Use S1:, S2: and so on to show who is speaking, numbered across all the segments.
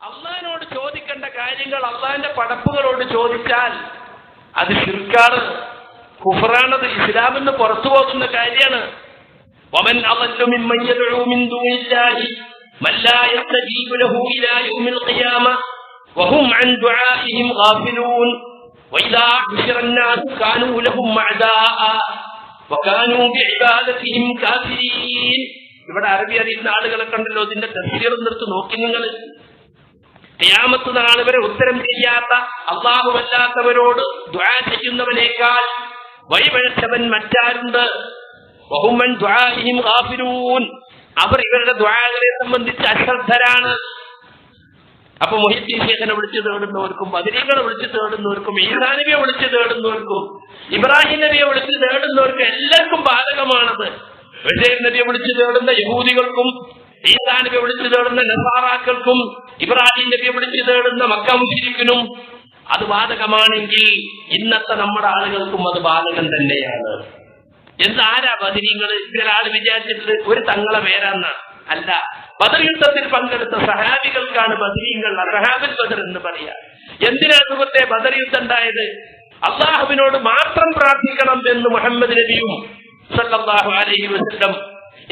S1: അള്ളഹാനോട് ചോദിക്കേണ്ട കാര്യങ്ങൾ അള്ളാഹിന്റെ പടപ്പുകളോട് ചോദിച്ചാൽ അത് ശിർക്കാണ് കുഫറാണത് ഇസ്ലാമിന്ന് പുറത്തു പോകുന്ന കാര്യമാണ് ومن أضل ممن يدعو من دون الله من لا يستجيب له إلى يوم القيامة وهم عن دعائهم غافلون وإذا حشر الناس كانوا لهم أعداء وكانوا بعبادتهم كافرين ഇവിടെ അറബി അറിയുന്ന ആളുകളെ കണ്ടല്ലോ ഇതിന്റെ തസ്സീർ നിർത്ത് നോക്കി നിങ്ങൾ ഖിയാമത്ത് നാൾ വരെ ഉത്തരം ചെയ്യാത്ത അള്ളാഹുവല്ലാത്തവരോട് ദ്വാ ചെയ്യുന്നവനേക്കാൾ വഴിപഴച്ചവൻ മറ്റാരുണ്ട്? ബഹുമൻ ദ്വാഹിം ഗാഫിലൂൻ. അവർ ഇവരുടെ ദ്വാകളെ സംബന്ധിച്ച് അശ്രദ്ധരാണ്. അപ്പൊ മൊഹിദ്ദീൻ ശേഖനെ വിളിച്ചു തേടുന്നവർക്കും ബദരീകളെ വിളിച്ചു തേടുന്നവർക്കും ഈസാനബിയെ വിളിച്ചു തേടുന്നവർക്കും ഇബ്രാഹിം നബിയെ വിളിച്ചു തേടുന്നവർക്കും എല്ലാവർക്കും ബാധകമാണത്. ബഷീർ നബിയെ വിളിച്ചു തേടുന്ന യഹൂദികൾക്കും ഈസാനബിയെ വിളിച്ചു തേടുന്ന നസാറാക്കൾക്കും ഇബ്രാഹിം നബി വിളിച്ചു തേടുന്ന മക്ക മുസ്ലിക്കിനും അത് ബാധകമാണെങ്കിൽ ഇന്നത്തെ നമ്മുടെ ആളുകൾക്കും അത് ബാധകം തന്നെയാണ്. എന്താരാ ബദരീങ്ങൾ ആൾ വിചാരിച്ചിട്ട് ഒരു തങ്ങളെ പേരാന്ന? അല്ല ബദർ യുദ്ധത്തിൽ പങ്കെടുത്ത സഹാബികൾക്കാണ് ബദരീങ്ങൾ സഹാബിൽ ബദർ എന്ന് പറയാ. എന്തിനാ സുഹൃത്തെ ബദർ യുദ്ധം ഉണ്ടായത്? അള്ളാഹുവിനോട് മാത്രം പ്രാർത്ഥിക്കണം എന്ന് മുഹമ്മദ് നബിയും അലൈഹി വസല്ലം.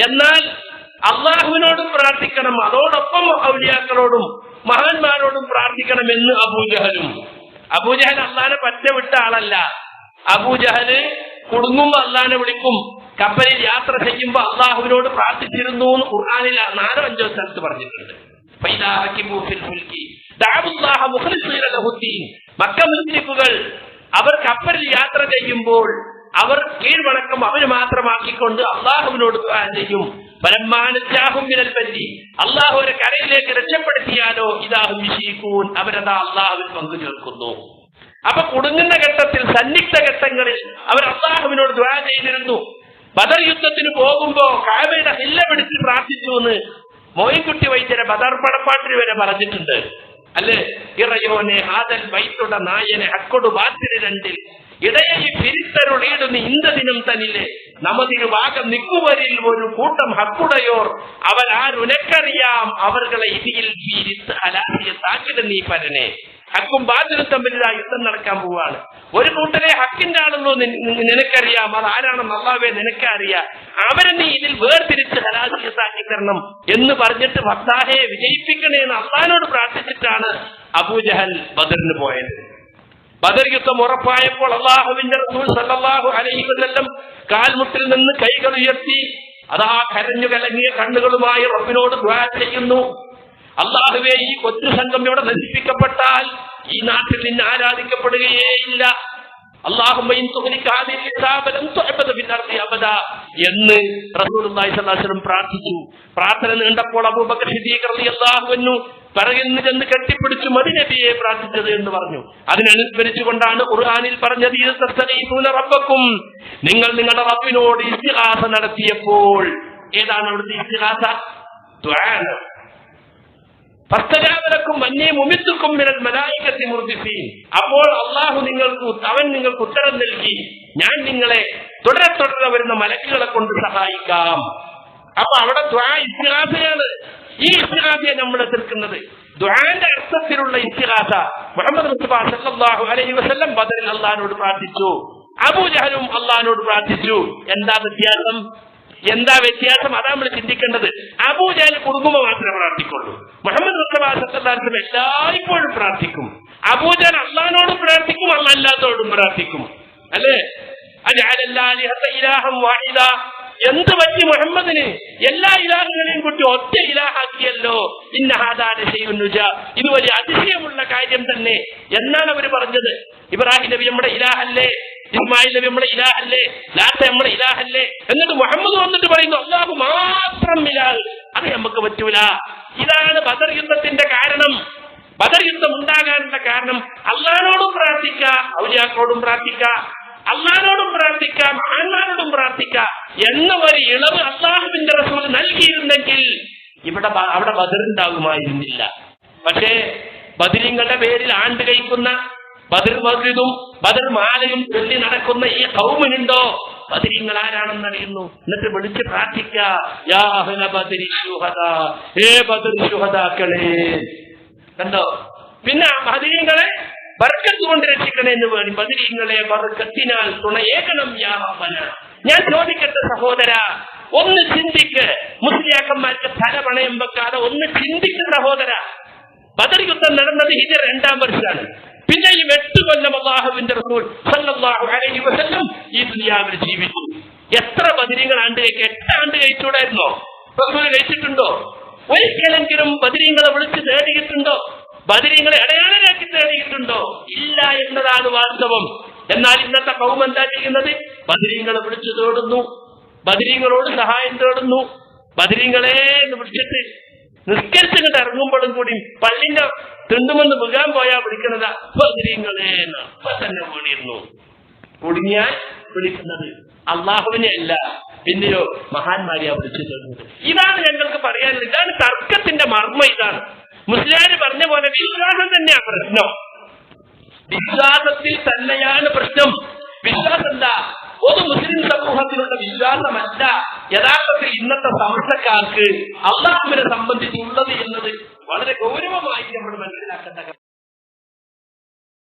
S1: എന്നാൽ അള്ളാഹുവിനോടും പ്രാർത്ഥിക്കണം. അതോടൊപ്പം ഔലിയാക്കളോടും മഹാന്മാരോടും പ്രാർത്ഥിക്കണം എന്ന് അബൂജഹലും. അബൂജഹൽ അള്ളാനെ പറ്റ വിട്ട ആളല്ല. അബൂജഹൽ കുടുങ്ങുമ്പോ അള്ളാനെ വിളിക്കും. കപ്പലിൽ യാത്ര ചെയ്യുമ്പോ അള്ളാഹുവിനോട് പ്രാർത്ഥിച്ചിരുന്നു എന്ന് ഖുർആാനിൽ നാലോ അഞ്ചോ സ്ഥലത്ത് പറഞ്ഞിട്ടുണ്ട്. മക്ക മുസ്ലിക്കുകൾ അവർ കപ്പലിൽ യാത്ര ചെയ്യുമ്പോൾ അവർ കീഴ്വണക്കം അവന് മാത്രമാക്കിക്കൊണ്ട് അള്ളാഹുവിനോട് ചെയ്യും. അള്ളാഹു ഒരു കരയിലേക്ക് രക്ഷപ്പെടുത്തിയാലോ? ഇതാഹും അവരതാ അള്ളാഹുവിൽ പങ്കു ചേർക്കുന്നു. അപ്പൊ കുടുങ്ങുന്ന ഘട്ടത്തിൽ സന്നിഗ്ധ ഘട്ടങ്ങളിൽ അവർ അള്ളാഹുവിനോട് ദ്വാ ചെയ്തിരുന്നു ബദർ യുദ്ധത്തിന് പോകുമ്പോ കാവയുടെ ഹില്ല പിടിച്ച് പ്രാർത്ഥിച്ചു എന്ന് മോയിൻകുട്ടി വൈദ്യരെ ബദർ പടപ്പാട്ടിന് വരെ പറഞ്ഞിട്ടുണ്ട്. അല്ലേ? ഇറയോനെ ഹാദൽ വൈത്തുട നായനെ അക്കൊടു ബാത്തിരി രണ്ടിൽ ഇടയെ ഇന്ത ദിനം തന്നിലെ നമതിരു ഭാഗം നിക്കുവരിൽ ഒരു കൂട്ടം ഹക്കുടയോർ. അവൻ ആരുനക്കറിയാം അവർകളെ ഇതിയിൽ വീരിത്ത് അലാസിയെ താക്കിട നീ പരനെ. ഹക്കും ബാധ്യത തമ്മിലുള്ള യുദ്ധം നടക്കാൻ പോവാണ്. ഒരു കൂട്ടരെ ഹക്കിന്റെ നിന- നിനക്കറിയാം. അത് ആരാണെന്ന് അള്ളാവേ നിനക്കറിയാം. അവരെ നീ ഇതിൽ വേർതിരിച്ച് ഹലാസിയത്താക്കി തരണം എന്ന് പറഞ്ഞിട്ട് ഭക്താഹയെ വിജയിപ്പിക്കണേ എന്ന് അള്ളഹാനോട് പ്രാർത്ഥിച്ചിട്ടാണ് അബൂജഹൽ ബദറിന് പോയത്. ബദർ യുദ്ധം ഉറപ്പായപ്പോൾ അള്ളാഹുവിന്റെ റസൂൽ സല്ലല്ലാഹു അലൈഹി കാൽമുട്ടിൽ നിന്ന് കൈകൾ ഉയർത്തി അതാ കരഞ്ഞു കലങ്ങിയ കണ്ണുകളുമായി റബ്ബിനോട് ദ്വാ ചെയ്യുന്നു. അള്ളാഹുവെ ഈ കൊച്ചു സംഘം ഇവിടെ നശിപ്പിക്കപ്പെട്ടാൽ ഈ നാട്ടിൽ നിന്ന് ആരാധിക്കപ്പെടുകയേയില്ല. അള്ളാഹുമ്മ ഇൻ തുഗ്നിക ഹാദിഹിൽ കിതാബ ലം തുഅബദ ഫിൽ എന്ന് പ്രാർത്ഥിച്ചു. പ്രാർത്ഥന നീണ്ടപ്പോൾ അബൂബക്കർ അൻഹു പിറകിൽ നിന്ന് ചെന്ന് കെട്ടിപ്പിടിച്ചു മതി നബിയെ പ്രാർത്ഥിച്ചത് എന്ന് പറഞ്ഞു. അതിനനുസ്മരിച്ചുകൊണ്ടാണ് ഖുർആനിൽ പറഞ്ഞത് റബ്ബക്കും. നിങ്ങൾ നിങ്ങളുടെ റബ്ബിനോട് ഇസ്തിഹാസ നടത്തിയപ്പോൾ ഏതാണ് അവിടുത്തെ ഇസ്തിഹാസ ഫസ്തജാബലക്കും മഞ്ഞേ മുമിത്തുക്കും മിനൽ മലായികത്തി മുർദിഫീൻ അപ്പോൾ അള്ളാഹു നിങ്ങൾക്ക് അവൻ നിങ്ങൾക്ക് ഉത്തരം നൽകി ഞാൻ നിങ്ങളെ തുടരെ തുടരെ വരുന്ന മലക്കുകളെ കൊണ്ട് സഹായിക്കാം. അപ്പൊ അവിടെ ദ്വാ ഇസ്തിഹാസയാണ് ഈ ഇസ്തിഹാബിയെ നമ്മൾ എതിർക്കുന്നത്. അർത്ഥത്തിലുള്ള ഇസ്തിഹാസ മുഹമ്മദ് മുസ്തഫ അലൈഹി വസല്ലം ബദറിൽ അള്ളഹാനോട് പ്രാർത്ഥിച്ചു. അബൂജഹലും അള്ളഹാനോട് പ്രാർത്ഥിച്ചു. എന്താ വ്യത്യാസം? എന്താ വ്യത്യാസം? അതാ നമ്മൾ ചിന്തിക്കേണ്ടത്. അബുജഹൽ കുടുംബം മാത്രമേ പ്രാർത്ഥിക്കുള്ളൂ. മുഹമ്മദ് മുസ്തഫ എല്ലായ്പ്പോഴും പ്രാർത്ഥിക്കും. അബൂജൻ അള്ളഹാനോടും പ്രാർത്ഥിക്കും അല്ലാത്തവരോടും പ്രാർത്ഥിക്കും. അല്ലേ? അജഅലല്ലാലിഹത ഇലാഹം വാഹിദ. എന്ത് പറ്റി മുഹമ്മദിന്? എല്ലാ ഇലാഹുകളെയും കൂട്ടി ഒറ്റ ഇലാഹാക്കിയല്ലോ. ഇന്ന ഹാദാന ചെയ്യുന്നുജ ഇത് വലിയ അതിശയമുള്ള കാര്യം തന്നെ. എന്നാണ് അവർ പറഞ്ഞത്? ഇബ്രാഹിം നബി നമ്മുടെ ഇലാഹല്ലേ? ഇസ്മായിൽ നബി നമ്മുടെ ഇലാഹല്ലേ? ലാത്ത നമ്മുടെ ഇലാഹല്ലേ? എന്നിട്ട് മുഹമ്മദ് വന്നിട്ട് പറയുന്നു അള്ളാഹു മാത്രം ഇലാഹ്. അത് നമുക്ക് പറ്റൂല. ഇതാണ് ബദർ യുദ്ധത്തിന്റെ കാരണം. ബദർ യുദ്ധം ഉണ്ടാകാനുള്ള കാരണം. അള്ളഹാനോടും പ്രാർത്ഥിക്കാം ഔലിയാക്കളോടും പ്രാർത്ഥിക്കാം. അള്ളഹാനോടും പ്രാർത്ഥിക്കാം മഹാന്മാരോടും പ്രാർത്ഥിക്കാം എന്ന ഒരു ഇളവ് അള്ളാഹുവിന്റെ റസൂൽ നൽകിയിരുന്നെങ്കിൽ ഇവിടെ അവിടെ ബദറുണ്ടാകുമായിരുന്നില്ല പക്ഷേ ബദിരിങ്ങളുടെ പേരിൽ ആണ്ട് കഴിക്കുന്ന ബദർ മസ്ജിദും ബദർ മാലയും ചൊല്ലി നടക്കുന്ന ഈ കൗമിനുണ്ടോ? ബദിരിങ്ങൾ ആരാണെന്ന് അറിയുന്നു? എന്നിട്ട് വിളിച്ച് പ്രാർത്ഥിക്ക യാ അഹ്ല ബദരി ശുഹദാ. ഏ ബദർ ശുഹദാക്കളെ. കണ്ടോ? പിന്നെ ബദിരീങ്ങളെ ബർക്കത്ത് കൊണ്ട് രക്ഷിക്കണേ എന്ന് വേണ്ടി പതിരീങ്ങളെ ബർക്കത്തിനാൽ തുണയേകണം യാ ഞാൻ ചോദിക്കട്ടെ സഹോദര ഒന്ന് ചിന്തിക്ക്. മുസ്ലിയാക്കന്മാർക്ക് തല പണയം വെക്കാതെ ഒന്ന് ചിന്തിക്ക് സഹോദര. ബദർ യുദ്ധം നടന്നത് ഇത് രണ്ടാം വർഷമാണ്. ഈ എട്ട് കൊല്ലം അള്ളാഹുവിന്റെ റസൂൽ സല്ലല്ലാഹു അലൈഹി വസല്ലം ഈ ദുനിയാവിൽ ജീവിച്ചു. എത്ര ബദിരീങ്ങൾ ആണ്ട് കഴിക്കുക എട്ട് ആണ്ട് കഴിച്ചൂടായിരുന്നോ റസൂൽ കഴിച്ചിട്ടുണ്ടോ? ഒരിക്കലെങ്കിലും ബദിരീങ്ങളെ വിളിച്ച് തേടിയിട്ടുണ്ടോ ബദിരീങ്ങളെ അടയാളരാക്കി തേടിയിട്ടുണ്ടോ ഇല്ല എന്നതാണ് വാസ്തവം. എന്നാൽ ഇന്നത്തെ കൗമ എന്താ ചെയ്യുന്നത്? ബദിരീങ്ങളെ വിളിച്ചു തേടുന്നു. ബദിരീങ്ങളോട് സഹായം തേടുന്നു. ബദിരീങ്ങളെ എന്ന് വിളിച്ചിട്ട് നിസ്കരിച്ചിട്ട് ഇറങ്ങുമ്പോഴും കൂടി പള്ളിന്റെ തിണ്ടുമെന്ന് വികാൻ പോയാ വിളിക്കുന്നത് ബദിരീങ്ങളെ എന്ന്. അപ്പൊ തന്നെ വീണിരുന്നു. കുടുങ്ങിയാൽ വിളിക്കുന്നത് അള്ളാഹുവിനെ അല്ല പിന്നെയോ മഹാന്മാരെയാ വിളിച്ചു തരുന്നത് ഇതാണ് ഞങ്ങൾക്ക് പറയാനുള്ളത്. ഇതാണ് തർക്കത്തിന്റെ മർമ്മ ഇതാണ്. മുസ്ലിയാര് പറഞ്ഞ പോലെ വിശ്വാസം തന്നെയാണ് പ്രശ്നം. വിശ്വാസത്തിൽ തന്നെയാണ് പ്രശ്നം. വിശ്വാസം എന്താ? ഒരു മുസ്ലിം സമൂഹത്തിലുള്ള വിശ്വാസമല്ല. യഥാർത്ഥത്തിൽ ഇന്നത്തെ സമസ്തക്കാർക്ക് അള്ളാഹുവിനെ സംബന്ധിച്ചുള്ളത് എന്നത് വളരെ ഗൗരവമായി നമ്മൾ മനസ്സിലാക്കേണ്ട